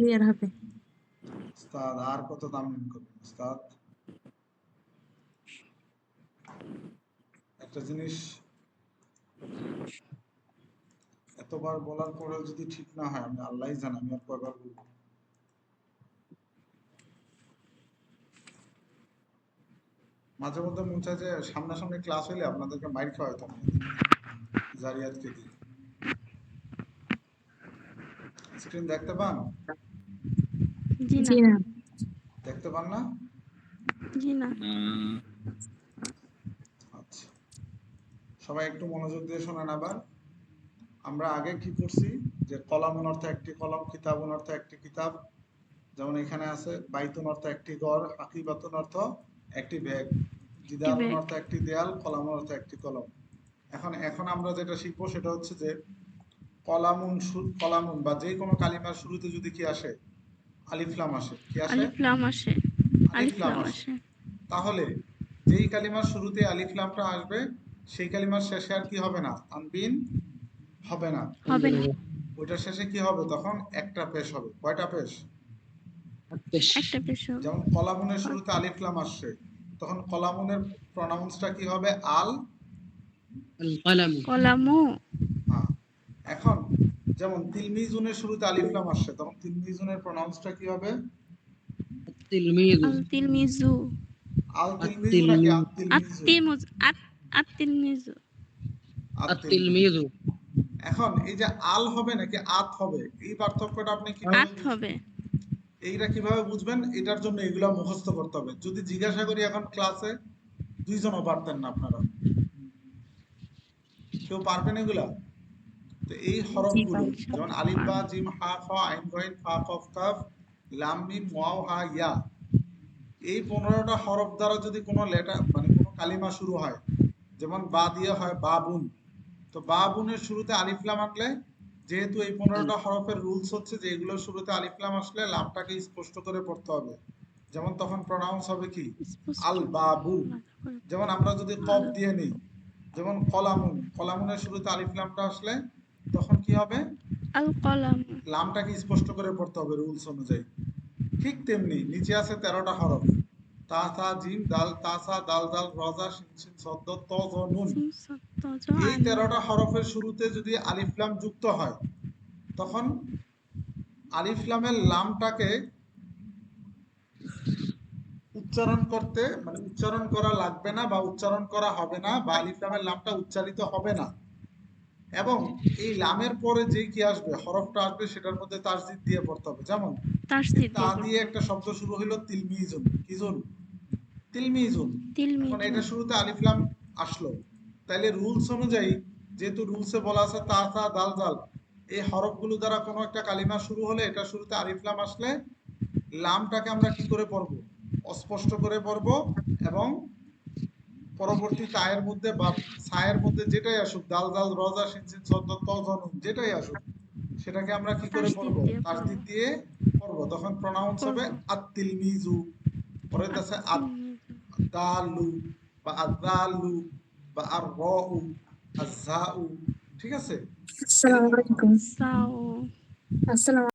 Clear হবে। উস্তাদ, আর কত দাম করবেন উস্তাদ, একটা জিনিস এতবার বলার পরেও যদি ঠিক না হয় আমি আল্লাহই জানি, আমি আর কয়বার বলব? মাঝে মধ্যে মনে চায় যে সামনাসামনি ক্লাস হইলে আপনাদেরকে মাইর খাওয়াইতাম জারিয়াতকে দিয়ে। স্ক্রিন দেখতে পান? জি না। দেখতে পান না? জি না। আচ্ছা। সবাই একটু মনোযোগ দিয়ে শোনেন আবার। আমরা আগে কি করছি যে কলাম অর্থে একটি কলম কিতাব অর্থে একটি কিতাব। যেমন এখানে আছে বাইতুন অর্থ একটি ঘর হাকিবাতুন অর্থ একটি ব্যাগ। জিদার অর্থ একটি দেয়াল কলাম অর্থ একটি কলম। এখন এখন আমরা যেটা শিখব সেটা হচ্ছে যে কলামুন কলামুন বা যে কোনো কালিমার শুরুতে যদি কি আসে আলিফ আসে। কি আসে? আলিফ আসে। তাহলে যেই কালিমার শুরুতে আলিফ আসবে সেই কালিমার শেষে আর কি হবে না? আনবিন হবে না। হবে না। ওইটার শেষে কি হবে? তখন একটা পেশ হবে। কয়টা পেশ? একটা পেশ যেমন কলামুনের শুরুতে আলিফলাম আসছে তখন কলামুনের প্রনাউন্সটা কি হবে? আল কলামু কলামু। যেমন তিলমি জুনের শুরুতে আলিফলাম আসছে তখন তিলমি জুনের প্রোনাউন্সটা কি হবে? তিলমিজু তিলমিজু আল তিলমিজু নাকি আতিলমিজু আতিলমিজু আতিলমিজু এখন এই যে আল হবে নাকি আত হবে এই পার্থক্যটা আপনি কি আত হবে। এইটা কীভাবে বুঝবেন? এটার জন্য এগুলো মুখস্থ করতে হবে। যদি জিজ্ঞাসা করি এখন ক্লাসে দুইজনও পারতেন না আপনারা। কেউ পারবেন এগুলা? তো এই হরফগুলো যেমন আলিফ বা জিম হা খ আইন গইন ফা কফ কাফ লাম মিম ওয়াও হা ইয়া। এই পনেরোটা হরফ দ্বারা যদি কোনো লেটার মানে কোনো কালিমা শুরু হয় যেমন বা দিয়ে হয় বাবুন তো বাবুনের শুরুতে আলিফলাম আনলে যেহেতু এই পনেরোটা হরফের রুলস হচ্ছে যে এগুলোর শুরুতে আলিফলাম আসলে লামটাকে স্পষ্ট করে পড়তে হবে। যেমন তখন প্রনাউন্স হবে কি? আল বাবু। যেমন আমরা যদি কফ দিয়ে নিই যেমন কলামুন কলামুনের শুরুতে আলিফলামটা আসলে তখন কি হবে? আল কলাম লামটাকে স্পষ্ট করে পড়তে হবে রুলস অনুযায়ী? ঠিক তেমনি নিচে আছে তেরোটা হরফ। তা সা জিম দাল তাসা দাল দাল রজা শিন শিন সদ্দ ত জ নুন। এই তেরোটা হরফের শুরুতে যদি আলিফলাম যুক্ত হয় তখন আলিফলামের লামটাকে উচ্চারণ করতে মানে উচ্চারণ করা লাগবে না বা উচ্চারণ করা হবে না বা আলিফলামের লামটা উচ্চারিত হবে না। এবং এই লামের পরে যে কি আসবে হরফটা আসবে সেটার মধ্যে তাসদিদ দিয়ে পড়তে হবে যেমন তা দিয়ে একটা শব্দ শুরু হইল তিলমিজুন কিজুন তিলমিজুন মানে এটা শুরুতে আলিফলাম আসলো। তাইলে রুলস অনুযায়ী যেহেতু রুলসে বলা আছে তা তা দাল দাল এই হরফগুলো দ্বারা কোনো একটা কালিমা শুরু হলে এটা শুরুতে আলিফলাম আসলে লামটাকে আমরা কি করে পড়ব? অস্পষ্ট করে পড়ব এবং পরবর্তী তায়ের মধ্যে বা ছায়ের মধ্যে যেটাই আসুক দাল দাল রজা সিনসিন সদ্দ ত জনুন যেটাই আসুক সেটাকে আমরা কি করে তাসদিদ পড়ব পড়ব। দিয়ে পড়ব তখন প্রনাউন্স হবে আত্তিল মিজু পরে আছে আত দালু বা আদালু বা আর রউ আজাউ। ঠিক আছে? আসসালামু আলাইকুম। আসসালামু